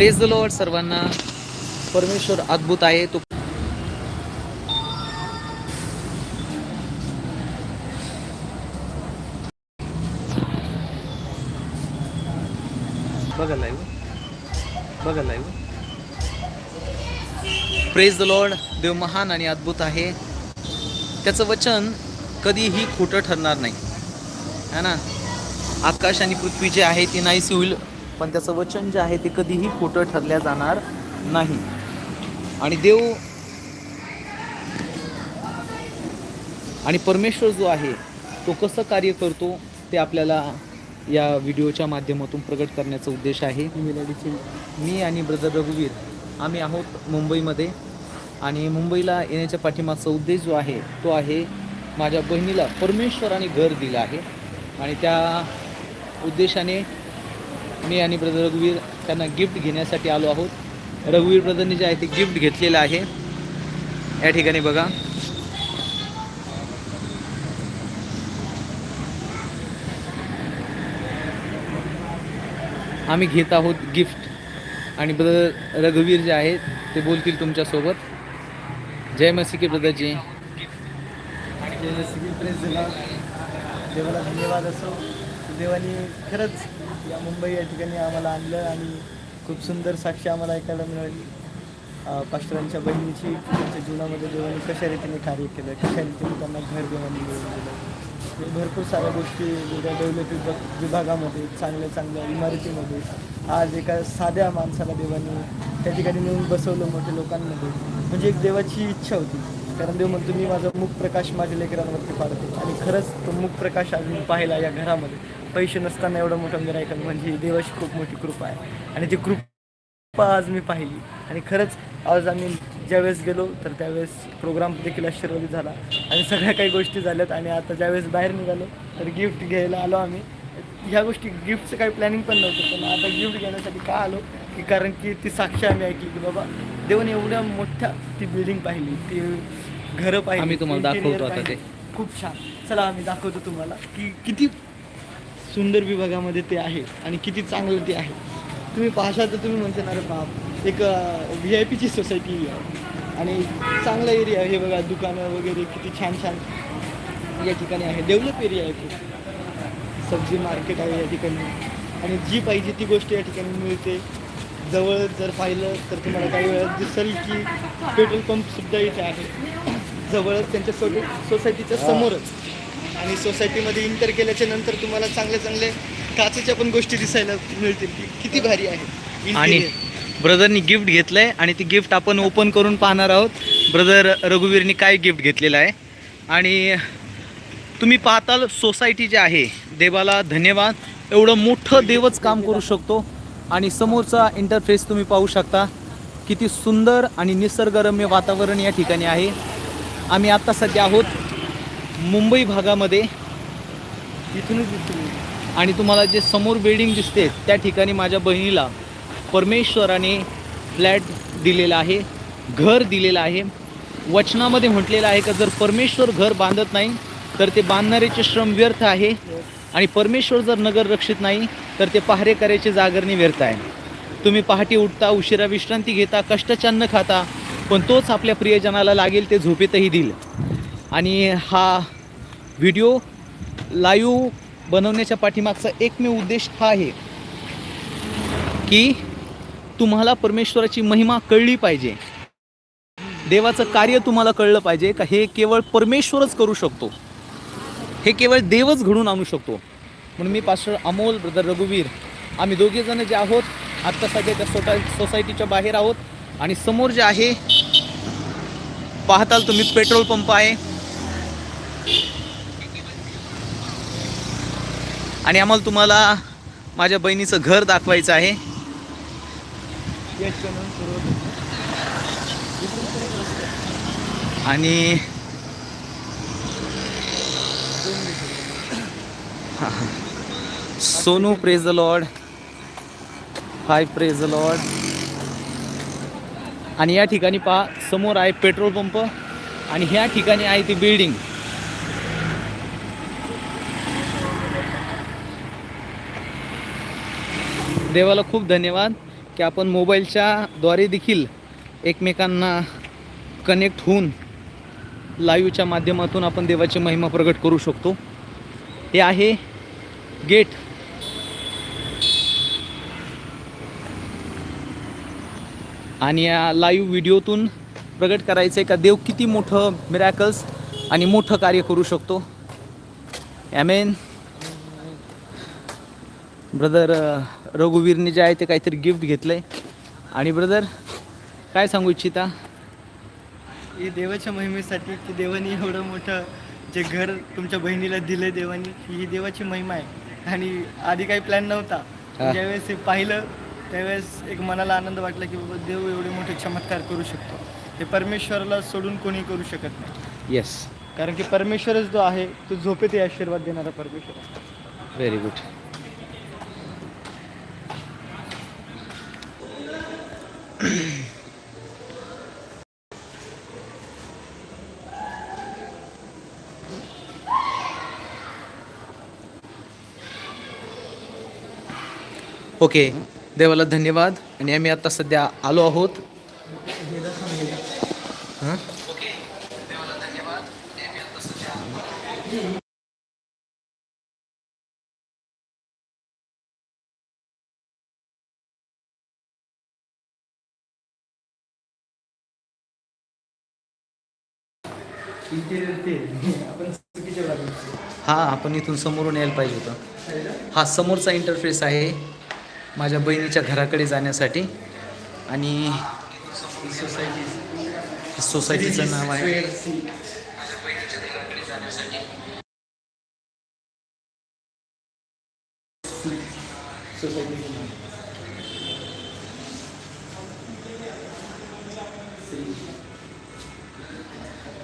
Praise the Lord सर्वांना. परमेश्वर अद्भुत आहे. तो बघा लाईव्ह बघा लाईव्ह प्रेज द लॉर्ड देव महान आणि अद्भुत आहे. त्याचं वचन कधीही खोटं ठरणार नाही. है ना? आकाश आणि पृथ्वी जे आहे ती नाहीशी होईल. पण त्याचं वचन जे आहे ते कधीही खोटं ठरल्या जाणार नाही. आणि देव आणि परमेश्वर जो आहे तो कसं कार्य करतो ते आपल्याला या व्हिडिओच्या माध्यमातून प्रकट करण्याचा उद्देश आहे. मी आणि ब्रदर रघुवीर आम्ही आहोत मुंबईमध्ये आणि मुंबईला येण्याच्या पाठीमागचा उद्देश जो आहे तो आहे माझ्या बहिणीला परमेश्वराने घर दिलं आहे. आणि त्या उद्देशाने मी आणि ब्रदर रघुवीर त्यांना गिफ्ट घेण्यासाठी आलो आहोत. रघुवीर ब्रदरने जे आहे ते गिफ्ट घेतलेलं आहे. या ठिकाणी बघा. आम्ही घेत आहोत गिफ्ट आणि ब्रदर रघुवीर जे आहेत ते बोलतील तुमच्यासोबत. जय मसिके ब्रदरजी प्रेस दिला देवाला धन्यवाद असो. देवाने खरंच या मुंबई या ठिकाणी आम्हाला आणलं आणि खूप सुंदर साक्षी आम्हाला ऐकायला मिळाली. अं, पास्टरांच्या बहिणीची त्यांच्या जीवनामध्ये देवाने कशा रीतीने कार्य केलं कशा रीतीने त्यांना घर देवाने मिळवून दिलं. भरपूर साऱ्या गोष्टी वेगळ्या डेव्हलप विभागामध्ये चांगल्या चांगल्या इमारतीमध्ये आज एका साध्या माणसाला देवाने त्या ठिकाणी नेऊन बसवलं मोठ्या लोकांमध्ये. म्हणजे एक देवाची इच्छा होती. कारण देव म्हणतो मी माझा मुख प्रकाश माझ्या लेकरांवरती पाडतो. आणि खरंच तो मुख प्रकाश आज मी पाहिला या घरामध्ये. पैसे नसताना एवढं मोठं घर ऐकलं म्हणजे देवाची खूप मोठी कृपा आहे. आणि ती कृपा आज मी पाहिली. आणि खरंच आज आम्ही ज्यावेळेस गेलो तर त्यावेळेस प्रोग्राम देखील आशीर्वादित झाला. आणि सगळ्या काही गोष्टी झाल्यात. आणि आता ज्यावेळेस बाहेर निघालो तर गिफ्ट घ्यायला आलो आम्ही. ह्या गोष्टी गिफ्टचं काही प्लॅनिंग पण नव्हतं. पण आता गिफ्ट घेण्यासाठी का आलो? की कारण की ती साक्ष आम्ही ऐकली की बाबा देवाने एवढ्या मोठ्या ती बिल्डिंग पाहिली. ती घरं पाहिली. आम्ही तुम्हाला दाखवतो आता पाहिली. खूप छान. चला आम्ही दाखवतो तुम्हाला. की किती सुंदर विभागामध्ये ते आहे आणि किती चांगलं ते आहे. तुम्ही पाहशाल तर तुम्ही म्हणता ना बाप एक व्ही आय पीची सोसायटी आहे. आणि चांगला एरिया आहे हे बघा दुकानं वगैरे किती छान छान या ठिकाणी आहे. डेव्हलप एरिया आहे खूप. सब्जी मार्केट आहे या ठिकाणी. आणि जी पाहिजे ती गोष्ट या ठिकाणी मिळते. जवळ जर पाहिलं तर तुम्हाला काही वेळात दिसेल की पेट्रोल पंपसुद्धा इथे आहे. जवळच त्यांच्या सो सोसायटीच्या समोरच. आणि सोसायटीमध्ये इंटर केल्याच्यानंतर तुम्हाला चांगले चांगले काचेच्या पण गोष्टी दिसायला मिळतील. की किती भारी आहे. आणि ब्रदरनी गिफ्ट घेतलंय आणि ती गिफ्ट आपण ओपन करून पाहणार आहोत. ब्रदर रघुवीरनी काय गिफ्ट घेतलेलं आहे? आणि तुम्ही पाहताल सोसायटी जी आहे देवाला धन्यवाद. एवढं मोठं देवच काम करू शकतो. आणि समोरचा इंटरफेस तुम्ही पाहू शकता. किती सुंदर आणि निसर्गरम्य वातावरण या ठिकाणी आहे. आम्ही आत्ता सध्या आहोत मुंबई भागामध्ये इथूनच दिसतो आणि तुम्हाला जे समोर बिल्डिंग दिसते त्या ठिकाणी माझ्या बहिणीला परमेश्वराने फ्लॅट दिलेला आहे घर दिलेलं आहे. वचनामध्ये म्हटलेलं आहे का जर परमेश्वर घर बांधत नाही तर ते बांधणाऱ्याचे श्रम व्यर्थ आहे. आणि परमेश्वर जर नगर रक्षित नाही तर ते पहारेकऱ्याचे जागरणे व्यर्थ आहे. तुम्ही पहाटे उठता उशिरा विश्रांती घेता कष्टाच्यान्न खाता पण तोच आपल्या प्रियजनाला लागेल ते झोपेतही देईल. आणि हा व्हिडिओ लाईव्ह बनवण्याच्या पाठीमागचा एकमेव उद्देश हा आहे की तुम्हाला परमेश्वराची महिमा कळली पाहिजे. देवाचं कार्य तुम्हाला कळलं पाहिजे का हे केवळ परमेश्वरच करू शकतो. हे केवळ देवच घडून आणू शकतो. म्हणून मी पास्टर अमोल ब्रदर रघुवीर आम्ही दोघेजण जे आहोत आत्ता सध्या त्या सोटा सोसायटीच्या बाहेर आहोत. आणि समोर जे आहे पाहताल तुम्ही पेट्रोल पंप आहे. आणि आम्हाला तुम्हाला माझ्या बहिणीचं घर दाखवायचं आहे. आणि Sonu praise the lord hi praise the lord आणि या ठिकाणी पहा समोर आहे पेट्रोल पंप आणि ह्या ठिकाणी आहे ती बिल्डिंग देवाला खूप धन्यवाद की आपण मोबाईलच्या द्वारे देखील एकमेकांना कनेक्ट होऊन लाईव्हच्या माध्यमातून आपण देवाची महिमा प्रगट करू शकतो. हे आहे गेट आणि या लाईव्ह व्हिडिओतून प्रगट करायचं आहे का? देव किती मोठं मिरॅकल्स आणि मोठं कार्य करू शकतो. ॲमेन ब्रदर रघुवीरने जे आहे ते काहीतरी गिफ्ट घेतलं आहे आणि ब्रदर काय सांगू इच्छिता? ही देवाच्या महिमेसाठी की देवानी एवढं मोठं जे घर तुमच्या बहिणीला दिलं देवानी ही देवाची महिमा आहे. आणि आधी काही प्लॅन नव्हता. ज्यावेळेस हे पाहिलं त्यावेळेस एक मनाला आनंद वाटला की बाबा देव एवढे मोठे चमत्कार करू शकतो. हे परमेश्वराला सोडून कोणी करू शकत नाही. येस कारण की परमेश्वरच जो आहे तो झोपेत आशीर्वाद देणारा परमेश्वर व्हेरी गुड ओके देवाला धन्यवाद. आणि आम्ही आता सध्या आलो आहोत. आपण चुकीच्या बाजूला हा आपण इथून समोरून यायला पाहिजे होतं. हा समोरचा इंटरफेस आहे माझ्या बहिणीच्या घराकडे जाण्यासाठी. आणि सोसायटीचं नाव आहे.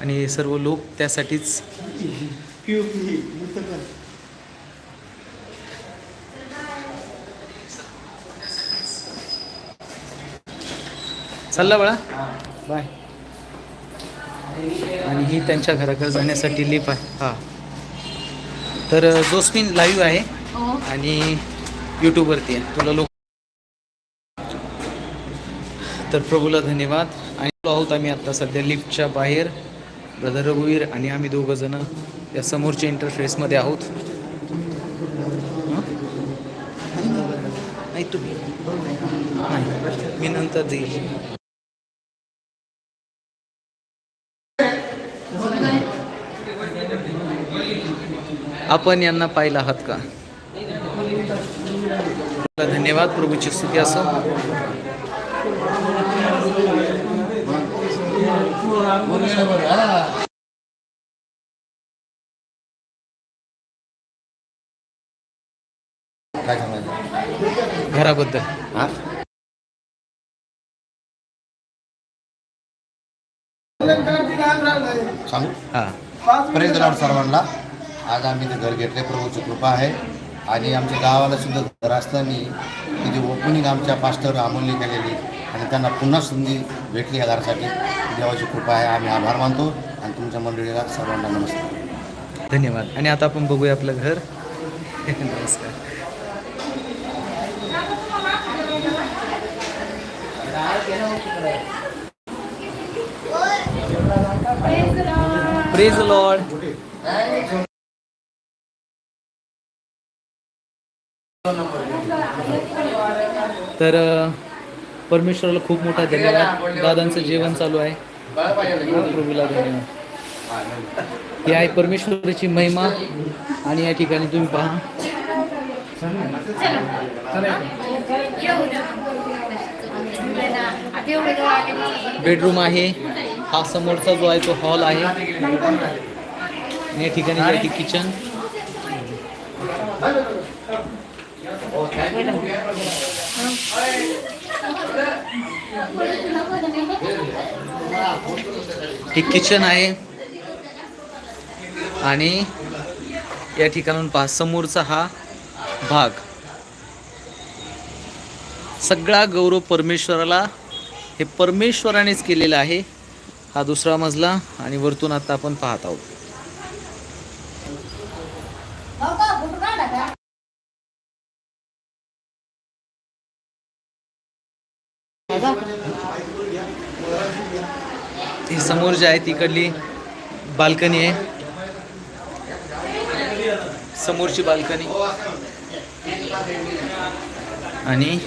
आणि सर्व लोक त्यासाठीच चालला बाळा. बाय. आणि ही त्यांच्या घराकडे जाण्यासाठी लिफ्ट आहे. हा. तर जोस्मिन लाईव्ह आहे. आणि यूट्यूबवरती आहे. तुला लोक तर प्रभूला धन्यवाद. आणि आहोत आम्ही आता सध्या लिफ्टच्या बाहेर. ब्रदर रघुवीर आणि आम्ही दोघं जण या समोरच्या इंटरफेसमध्ये आहोत. नाही तुम्ही. नाही मी नंतर देईल. आपण यांना पाहिला आहात का? धन्यवाद प्रभूची स्तुती असो. काय सांगायचं घराबद्दल हा? सांगू? हा. प्रेज लॉर्ड सर्वांना आज आम्ही ते घर घेतले. प्रभूची कृपा आहे. आणि आमच्या गावाला सुद्धा घर असताना जी ओपनिंग आमच्या पास्टर अमोलने केलेली. आणि त्यांना पुन्हा संधी भेटली या घरासाठी. देवाची कृपा आहे. आम्ही आभार मानतो आणि तुमच्या मंडळीला सर्वांना नमस्कार. धन्यवाद. आणि आता आपण बघूया आपलं घर. नमस्कार. प्रेज लॉर्ड तर परमेश्वराला खूप मोठा धन्यवाद. दादांचं जेवण चालू आहे. प्रभूला धन्यवाद. ही आहे परमेश्वराची महिमा आणि या ठिकाणी तुम्ही पहा. बेडरूम आहे. हा समोरचा जो आहे तो हॉल आहे. आणि या ठिकाणी किचन. हे किचन आहे. आणि या ठिकाणून पहा समोरचा हा भाग. सगळा गौरव परमेश्वराला हे परमेश्वरानेच केलेला आहे. हा दुसरा मजला आणि वरतून आता आपण पाहत आहोत ही समोर जे आहे तिकडली. बाल्कनी आहे. समोरची बाल्कनी. आणि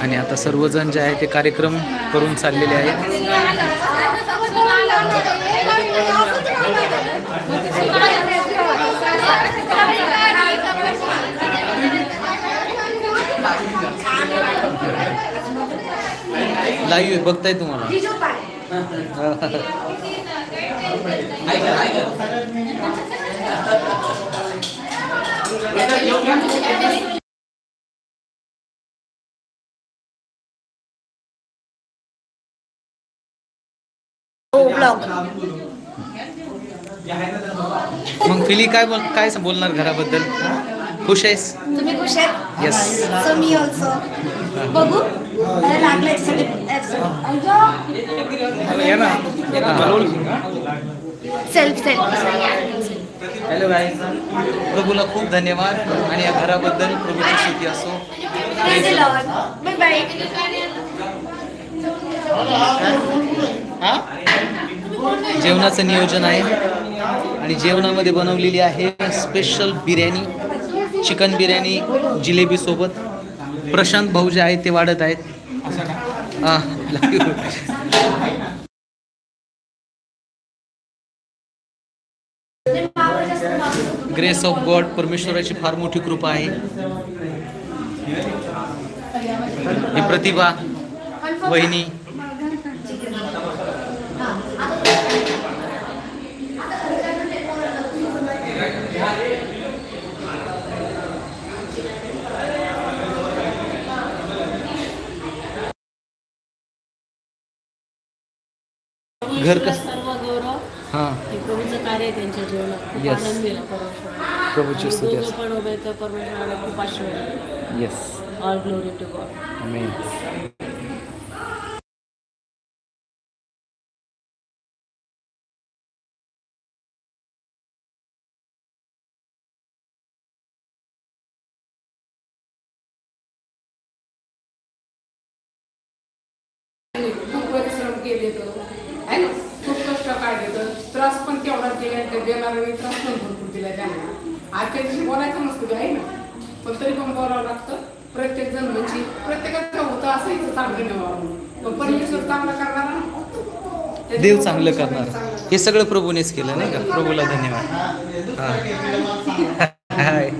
आणि आता सर्वजण जे आहे ते कार्यक्रम करून चाललेले आहेत. लाईव्ह बघताय तुम्हाला. मग फिली काय बोल काय बोलणार घराबद्दल? खुश आहेस? तुम्ही खुश आहेत? Yes. बघू. लागलं सेल्फ सेल्फ हॅलो गाईज प्रभूला खूप धन्यवाद. आणि या घराबद्दल प्रभूची स्तुती असो. जेवणाचं नियोजन आहे. आणि जेवणामध्ये बनवलेली आहे स्पेशल बिर्याणी चिकन बिर्याणी जिलेबी सोबत. प्रशांत भाऊ जे आहेत ते वाढत आहेत. ग्रेस ऑफ गॉड परमेश्वराची फार मोठी कृपा आहे. ही प्रतिभा वहिनी घर कस सर्व गौरव हां. हे प्रभूचं कार्य आहे त्यांच्या जीवनात. खूप Yes. आनंद दिला परमेश्वर. प्रभूची स्तुती दोघं असो पण उभे तर परमेश्वराला खूप आशीर्वाद yes all glory to God amen आजच्या दिवशी बोलायचं नसतं ते आहे ना? पण तरी पण बोलावं लागतं. प्रत्येक जण म्हणजे प्रत्येकाचं होतं असं इथं चांगलं व्हावं पण परमेश्वर चांगलं करणार ना? देव चांगलं करणार. हे सगळं प्रभूनेच केलं नाही का? प्रभूला धन्यवाद. हा. हाय.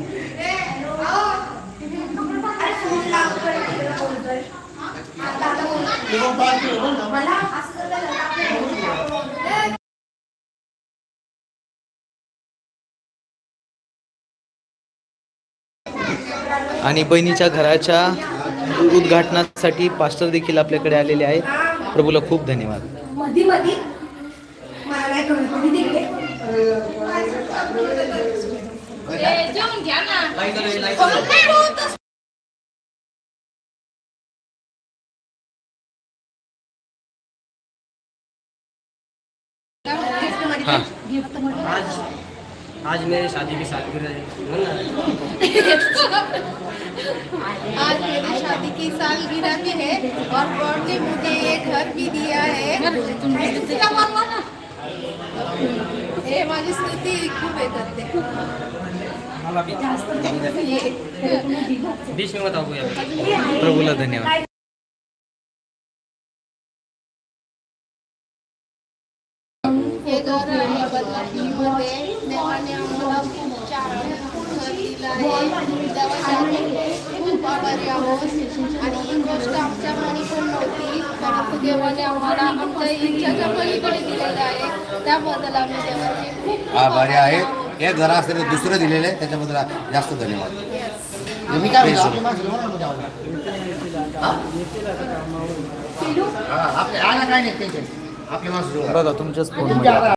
आणि बहिणीच्या घराच्या उद्घाटनासाठी पास्टर देखील आपल्याकडे आलेले आहेत. प्रभूला खूप धन्यवाद? हा आज मेरी शादी की सालगिरह है आज मेरी शादी की सालगिरह भी है और गॉड ने मुझे ये घर भी दिया है। हे माझी स्तुती खूप हे करते बीच में बताओ प्रभूला धन्यवाद। हे। घर आम्हाला खूप घर दिलं आहे देवासाठी खूप आभारी आहोत आणि ही गोष्ट आमच्या मनी पण नव्हती परंतु देवाने आम्हाला आमच्या इच्छाच्या पलीकडे दिलेलं आहे. त्याबद्दल आम्ही देवाचे खूप आभारी आहे हे घर असताना दुसरं दिलेलं आहे त्याच्याबद्दल जास्त धन्यवाद. मी काय म्हणतो? आपली माणसं बोला ना आपले आला काय नाही टेन्शन आपली माणसं बघा तुमच्याच फोनमध्ये.